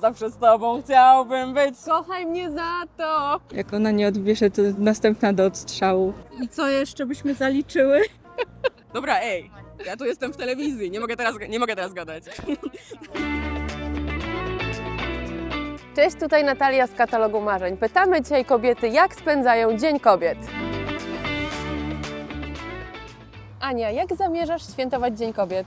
Zawsze z tobą chciałbym być. Kochaj mnie za to. Jak ona nie odbierze, to następna do odstrzału. I co jeszcze byśmy zaliczyły? Dobra, ej. Ja tu jestem w telewizji, nie mogę teraz, nie mogę teraz gadać. Cześć, tutaj Natalia z katalogu marzeń. Pytamy dzisiaj kobiety, jak spędzają Dzień Kobiet. Ania, jak zamierzasz świętować Dzień Kobiet?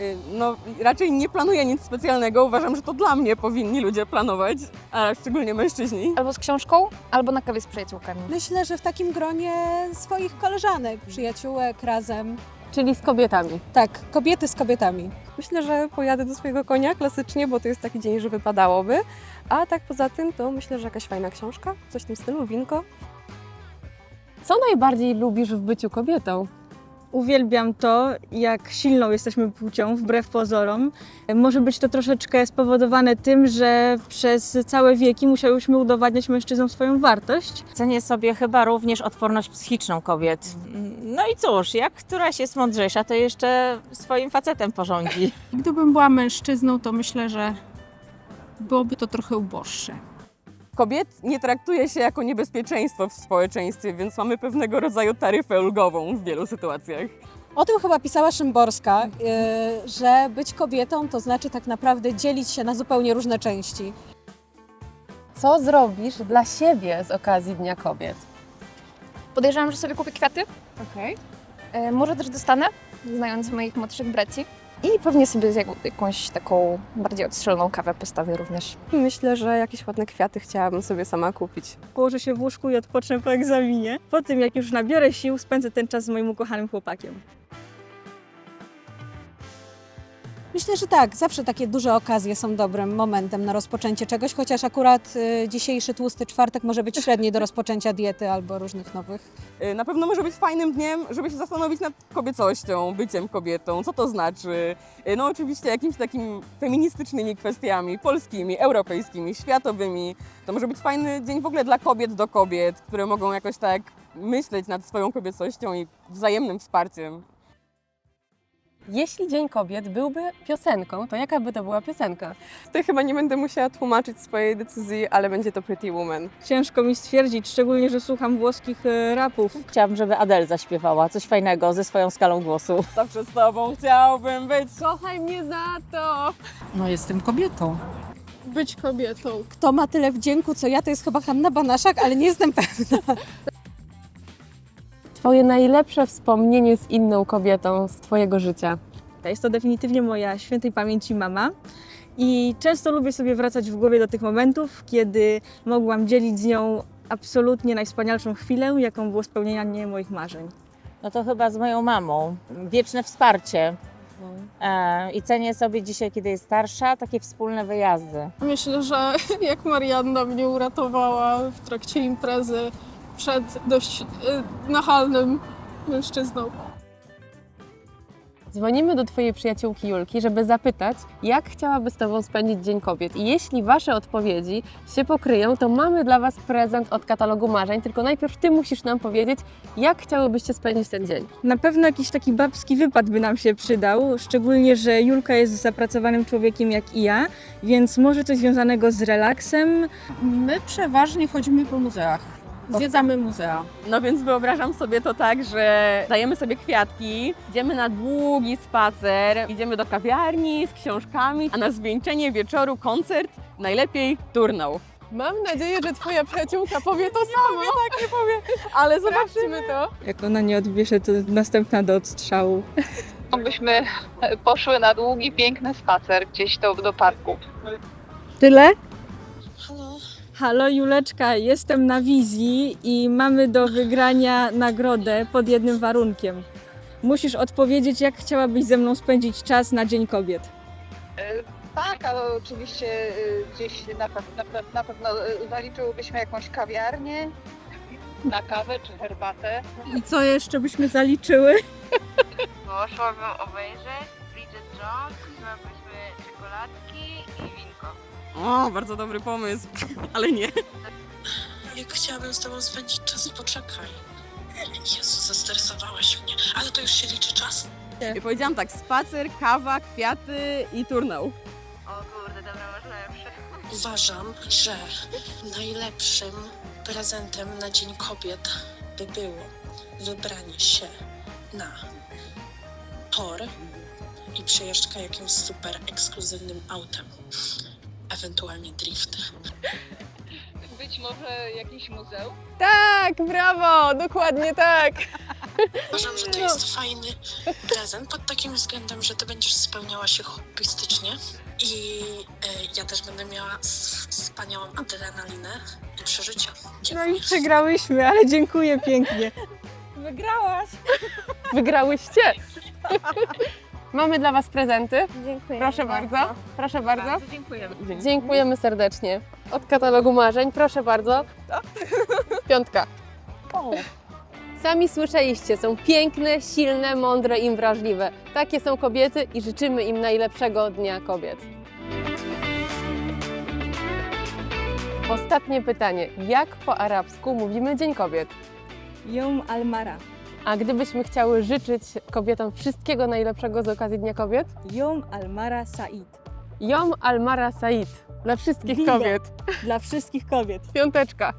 Y, No, raczej nie planuję nic specjalnego. Uważam, że to dla mnie powinni ludzie planować, a szczególnie mężczyźni. Albo z książką, albo na kawie z przyjaciółkami. Myślę, że w takim gronie swoich koleżanek, przyjaciółek razem. Czyli z kobietami. Tak, kobiety z kobietami. Myślę, że pojadę do swojego konia klasycznie, bo to jest taki dzień, że wypadałoby. A tak poza tym, to myślę, że jakaś fajna książka, coś w tym stylu, winko. Co najbardziej lubisz w byciu kobietą? Uwielbiam to, jak silną jesteśmy płcią, wbrew pozorom. Może być to troszeczkę spowodowane tym, że przez całe wieki musiałyśmy udowadniać mężczyznom swoją wartość. Cenię sobie chyba również odporność psychiczną kobiet. No i cóż, jak któraś jest mądrzejsza, to jeszcze swoim facetem porządzi. Gdybym była mężczyzną, to myślę, że byłoby to trochę uboższe. Kobiet nie traktuje się jako niebezpieczeństwo w społeczeństwie, więc mamy pewnego rodzaju taryfę ulgową w wielu sytuacjach. O tym chyba pisała Szymborska, yy, że być kobietą to znaczy tak naprawdę dzielić się na zupełnie różne części. Co zrobisz dla siebie z okazji Dnia Kobiet? Podejrzewam, że sobie kupię kwiaty. Okej. E, może też dostanę, znając moich młodszych braci. I pewnie sobie jak- jakąś taką bardziej odstrzeloną kawę postawię również. Myślę, że jakieś ładne kwiaty chciałabym sobie sama kupić. Położę się w łóżku i odpocznę po egzaminie. Po tym, jak już nabiorę sił, spędzę ten czas z moim ukochanym chłopakiem. Myślę, że tak, zawsze takie duże okazje są dobrym momentem na rozpoczęcie czegoś, chociaż akurat y, dzisiejszy tłusty czwartek może być średni do rozpoczęcia diety albo różnych nowych. Y, Na pewno może być fajnym dniem, żeby się zastanowić nad kobiecością, byciem kobietą, co to znaczy. Y, No oczywiście jakimiś takimi feministycznymi kwestiami, polskimi, europejskimi, światowymi. To może być fajny dzień w ogóle dla kobiet do kobiet, które mogą jakoś tak myśleć nad swoją kobiecością i wzajemnym wsparciem. Jeśli Dzień Kobiet byłby piosenką, to jaka by to była piosenka? Tutaj chyba nie będę musiała tłumaczyć swojej decyzji, ale będzie to Pretty Woman. Ciężko mi stwierdzić, szczególnie, że słucham włoskich e, rapów. Chciałabym, żeby Adele zaśpiewała coś fajnego ze swoją skalą głosu. Zawsze z tobą chciałbym być. Kochaj mnie za to! No jestem kobietą. Być kobietą. Kto ma tyle wdzięku co ja, to jest chyba Hanna Banaszak, ale nie jestem pewna. Twoje najlepsze wspomnienie z inną kobietą z Twojego życia. Jest to definitywnie moja świętej pamięci mama. I często lubię sobie wracać w głowie do tych momentów, kiedy mogłam dzielić z nią absolutnie najwspanialszą chwilę, jaką było spełnianie moich marzeń. No to chyba z moją mamą. Wieczne wsparcie. E, I cenię sobie dzisiaj, kiedy jest starsza, takie wspólne wyjazdy. Myślę, że jak Marianna mnie uratowała w trakcie imprezy przed dość y, nachalnym mężczyzną. Dzwonimy do Twojej przyjaciółki Julki, żeby zapytać, jak chciałaby z Tobą spędzić Dzień Kobiet. I jeśli Wasze odpowiedzi się pokryją, to mamy dla Was prezent od katalogu marzeń. Tylko najpierw Ty musisz nam powiedzieć, jak chciałybyście spędzić ten dzień. Na pewno jakiś taki babski wypad by nam się przydał, szczególnie, że Julka jest zapracowanym człowiekiem jak i ja, więc może coś związanego z relaksem. My przeważnie chodzimy po muzeach. Zwiedzamy muzea. No więc wyobrażam sobie to tak, że dajemy sobie kwiatki, idziemy na długi spacer, idziemy do kawiarni z książkami, a na zwieńczenie wieczoru koncert, najlepiej turnał. Mam nadzieję, że twoja przyjaciółka powie to samo. tak nie powiem, ale zobaczymy. to. Jak ona nie odbierze, to następna do odstrzału. byśmy poszły na długi, piękny spacer gdzieś do, do parku. Tyle? Halo Juleczka, jestem na wizji i mamy do wygrania nagrodę pod jednym warunkiem. Musisz odpowiedzieć, jak chciałabyś ze mną spędzić czas na Dzień Kobiet. Tak, ale oczywiście y, gdzieś na, na, na pewno y, zaliczyłybyśmy jakąś kawiarnię na kawę czy herbatę. I co jeszcze byśmy zaliczyły? Poszłabym obejrzeć Bridget Jones, kupiłabyśmy czekoladki i winko. O, bardzo dobry pomysł, ale nie. Jak chciałabym z tobą spędzić czas, poczekaj. Jezu, zestresowałaś mnie. Ale to już się liczy czas? Ja powiedziałam tak, spacer, kawa, kwiaty i turnał. O kurde, dobra, masz lepsze. Uważam, że najlepszym prezentem na Dzień Kobiet by było wybranie się na tor i przejeżdżka jakimś super ekskluzywnym autem. Ewentualnie drift. Być może jakieś muzeum? Tak, brawo, dokładnie tak. Uważam, że to jest fajny prezent pod takim względem, że ty będziesz spełniała się hobbystycznie i e, ja też będę miała s- wspaniałą adrenalinę i przeżycia. No i przegrałyśmy, ale dziękuję pięknie. Wygrałaś. Wygrałyście. Mamy dla Was prezenty. Dziękuję. Proszę bardzo. Proszę bardzo. dziękujemy. Dziękujemy serdecznie. Od katalogu marzeń, proszę bardzo. Piątka. Sami słyszeliście, są piękne, silne, mądre i wrażliwe. Takie są kobiety i życzymy im najlepszego Dnia Kobiet. Ostatnie pytanie. Jak po arabsku mówimy Dzień Kobiet? Yom Almara. A gdybyśmy chciały życzyć kobietom wszystkiego najlepszego z okazji Dnia Kobiet? Yom Almara Said. Yom Al-Mara Said. Dla wszystkich kobiet. Dla wszystkich kobiet. Piąteczka.